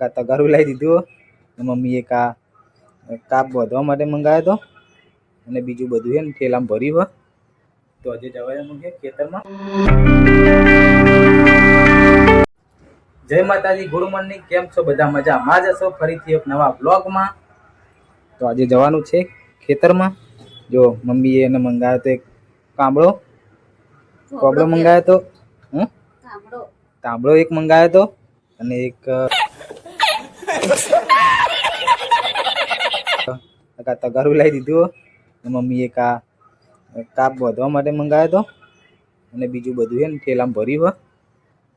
કાં તગારું લાવી દીધું ને મમ્મીએ કા કાપ વધવા માટે મંગાવ્યો હતો અને બીજું બધું છે ને ઠેલામાં ભર્યું હોય તો આજે જવાય મૂકીએ ખેતરમાં. જય માતાજી ગુડ મોર્નિંગ. કેમ છો? બધા મજામાં જ હશો? ફરીથી એક નવા બ્લોગમાં. તો આજે જવાનું છે ખેતરમાં. જો મમ્મીએ એને મંગાવ્યો તો એક કાંબળો. કોબળો મંગાવ્યો તો? હમ? તાંબળો એક મંગાવ્યો તો. અને એક કા તગારું લાવી દીધું ને મમ્મીએ કા કાપ વધવા માટે મંગાવ્યો તો. અને બીજું બધું છે ને, ઠેલામાં ભર્યું હોય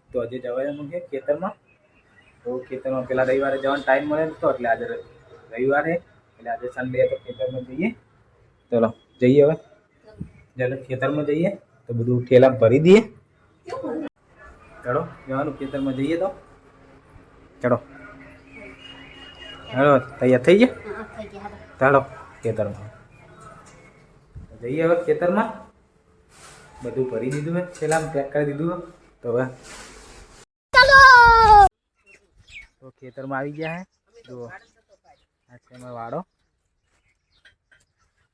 તો આજે જવાય છે ખેતરમાં. તો ખેતરમાં પેલા રવિવારે જવાનો ટાઈમ મળે તો, એટલે આજે રવિવારે, એટલે આજે સન્ડે તો ખેતરમાં જઈએ. ચલો, જઈએ હવે. ચાલો, ખેતરમાં જઈએ. તો બધું ઠેલા ભરી દઈએ. ચલો, જવાનું, ખેતરમાં જઈએ તો. ચલો. ચલો તૈયાર થઈ ગયા ચાલો ખેતરમાં જઈએ હવે ખેતરમાં બધું ભરી દીધું હે છેલ્લા પેક કરી દીધું હે તો હવે તો ખેતરમાં આવી ગયા હે જુઓ આ છે અમારો વાડો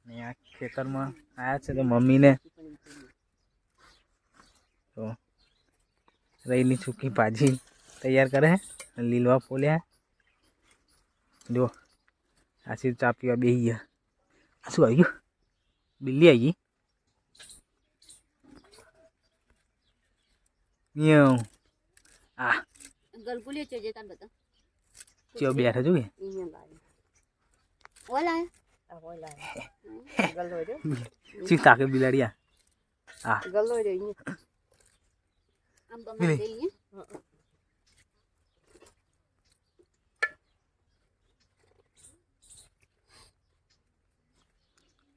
ને આ ખેતરમાં આવ્યા છે તો મમ્મીને તો રઈની સૂકી ભાજી તૈયાર કરે છે લીલવા ફોલ્યા જો આશીર ચા પીવા બેસી ગયા. આ શું આવી ગયું બિલ્લી આવી ગઈ. આ. ગલગુલી છે જે તાર બધા. ચિયો બેઠો કે? તાકે આ આ? આમ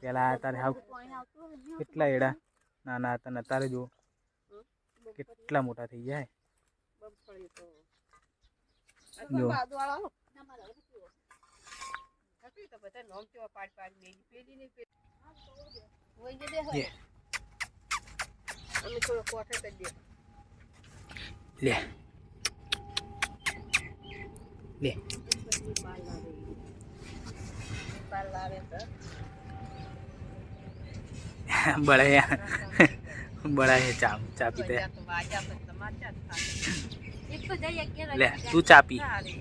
પેલા આયા તારે હાવ કેટલા એડા નાના હતા ને અત્યારે જો કેટલા મોટા થઈ ગયા હે જો થકી તો હે ચા ચા પીતે. તો વાજા તો તમાર ચા ખાય એક તો જઈએ કે લે તું ચા પી. સારી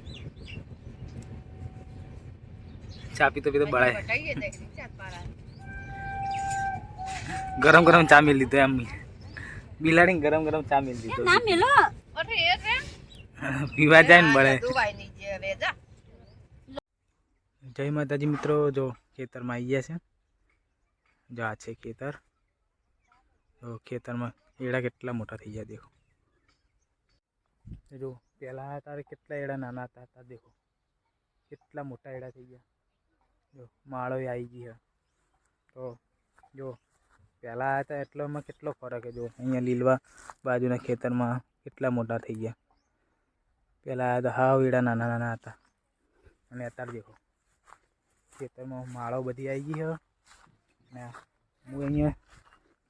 ચા પીતો પીતો બળાય બટાઈએ દે ગરમ ગરમ ચા મેળ લીધો એમ બિલાડીને ગરમ ગરમ ચા મેળ ના મેલો. અરે એ રે પીવા જાય ને બળે. ધોવાય નહીં જે રે જા. જય માતાજી મિત્રો જો ખેતરમાં આવી ગયા છે. જો આ છે ખેતર જો ખેતરમાં એડા કેટલા મોટા થઈ ગયા દેખો જો પહેલાં તારે કેટલા એડા નાના હતા હતા દેખો કેટલા મોટા એડા થઈ ગયા જો માળો આવી ગઈ છે તો જો પહેલાં આવ્યા હતા એટલામાં કેટલો ફરક છે જો અહીંયા લીલવા બાજુના ખેતરમાં કેટલા મોટા થઈ ગયા પહેલાં આવ્યા હતા હાવ એડા નાના નાના હતા અને અત્યારે દેખો ખેતરમાં માળો બધી આવી ગઈ છે ને હું અહીંયા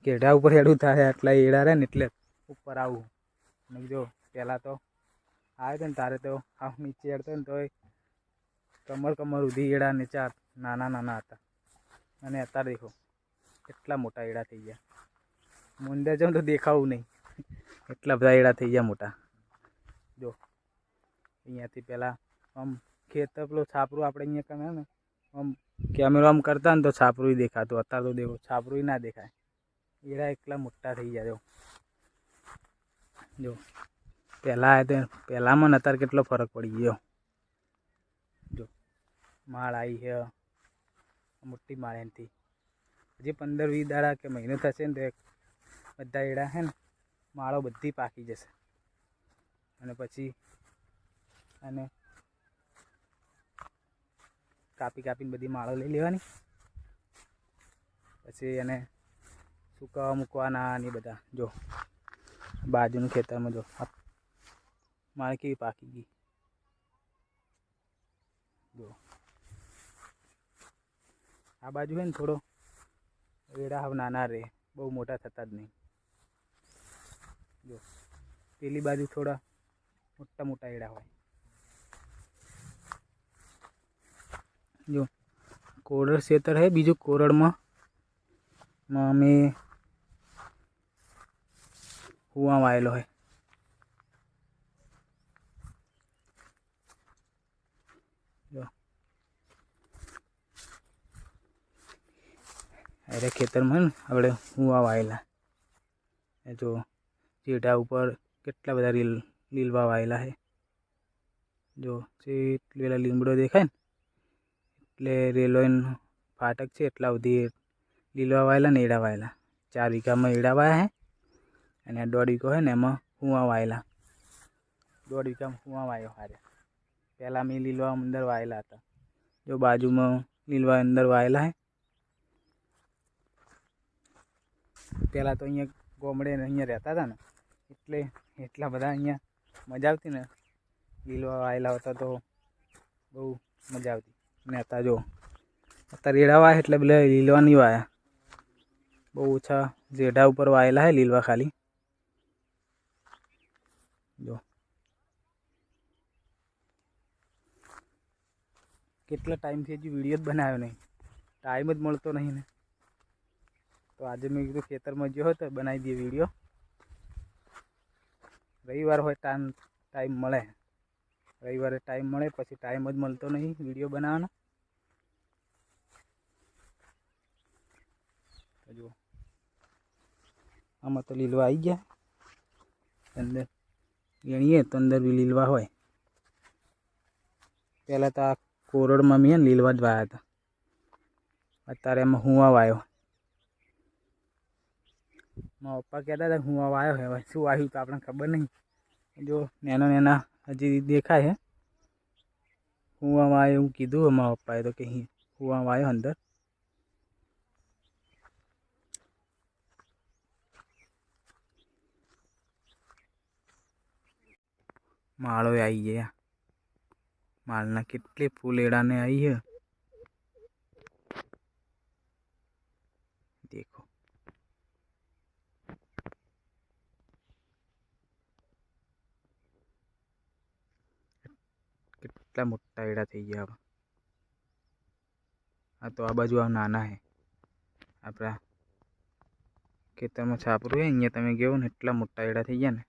કેઢા ઉપર હેડું થાય, આટલા એડા રહે ને એટલે ઉપર આવું. ને જો પહેલાં તો આવે તો ને તારે તો આમ નીચે હેડતો ને તોય કમર કમર સુધી એડા ને ચાર નાના નાના હતા. અને અત્યારે દેખો, કેટલા મોટા એડા થઈ ગયા. મુંડા જાઉં તો દેખાવું નહીં. એટલા બધા એડા થઈ ગયા મોટા. જો, અહીંયાથી પહેલાં આમ ખેતર પેલું છાપરું આપણે અહીંયા કરે ને આમ કેમેરો આમ કરતા ને તો છાપરું દેખાતું. અત્યારે તો દેખો, છાપરું ના દેખાય. એરા એટલા મોટા થઈ જાય જો. પહેલાં આવ્યા તો પહેલાંમાં અત્યારે કેટલો ફરક પડી ગયો. જો. માળ આવી છે. મોટી માળ એનાથી. હજી પંદર વીસ દાડા કે મહિનો થશે ને તો બધા એડા છે ને, માળો બધી પાકી જશે. અને પછી, અને કાપી કાપીને બધી માળો લઈ લેવાની. પછી એને સૂકવા મૂકવાના ને બધા. જો, બાજુનું ખેતરમાં જો માળ કેવી પાકી ગઈ. જો, આ બાજુ છે ને થોડો વેડા હાવ નાના રહે બહુ મોટા થતા જ નહીં. જો, પેલી બાજુ થોડા મોટા મોટા એડા હોય. જો કોરડ ખેતર હે બીજું કોરડમાં માં અમે હુવા વાયેલો હોય જો અરે ખેતરમાં ને આપણે હુવા વાયેલા એ જો ચેટા ઉપર કેટલા બધા રીલ લીલવા વાયેલા છે જો ચેટ પેલા લીમડો દેખાય ને એટલે રેલવેનો ફાટક છે એટલા બધી લીલવા વાયેલા ને એડા વાયેલા ચાર વીઘામાં એડા વાયા હે અને દોઢ વીઘો હે ને એમાં હુવા વાયેલા દોઢ વીઘામાં હુવા વાયો હારે. પહેલાં મેં લીલવા અંદર વાયેલા હતા. જો બાજુમાં લીલવા અંદર વાયેલા હે. પહેલાં તો અહીંયા ગોમડે અહીંયા રહેતા હતા ને, એટલે એટલા બધા અહીંયા મજા આવતી ને. લીલવા વાયેલા હતા તો બહુ મજા આવતી. ને હતા જો અત્યારે રેડા વાય એટલે પેલા લીલવા નહીં વાયા બહુ ઓછા જેઢા ઉપર વાયેલા હે લીલવા ખાલી જો કેટલા ટાઈમથી હજી વિડીયો જ બનાવ્યો નહીં ટાઈમ જ મળતો નહીં ને તો આજે મેં કીધું ખેતરમાં ગયો તો બનાવી દઈએ વિડીયો રવિવાર હોય ટાઈમ ટાઈમ મળે રવિવારે ટાઈમ મળે પછી ટાઈમ જ મળતો નહીં વિડીયો બનાવવાનો તો જુઓ આમાં તો લીલવા આવી ગયા અંદર ગણીએ તો અંદર બી લીલવા હોય પહેલાં તો આ કોરડમાં મેં લીલવા જ વાયા હતા અત્યારે એમાં હુંવા વાયો મારા પપ્પા કહેતા હતા હુંવા વાયો હવે શું આવ્યું તો આપણને ખબર નહીં જો નેના નેના હજી દેખાય છે હુંવા વાયો એવું કીધું મારા પપ્પાએ તો કે હુંવા વાયો અંદર માળો આવી ગયા માળના કેટલી ફૂલેડાને આવી છે કેટલા મોટા એડા થઈ ગયા હવે. હા તો આ બાજુ આ નાના છે આપણા ખેતરમાં છાપરું હોય અહીંયા તમે ગયો ને, એટલા મોટા એડા થઈ ગયા ને.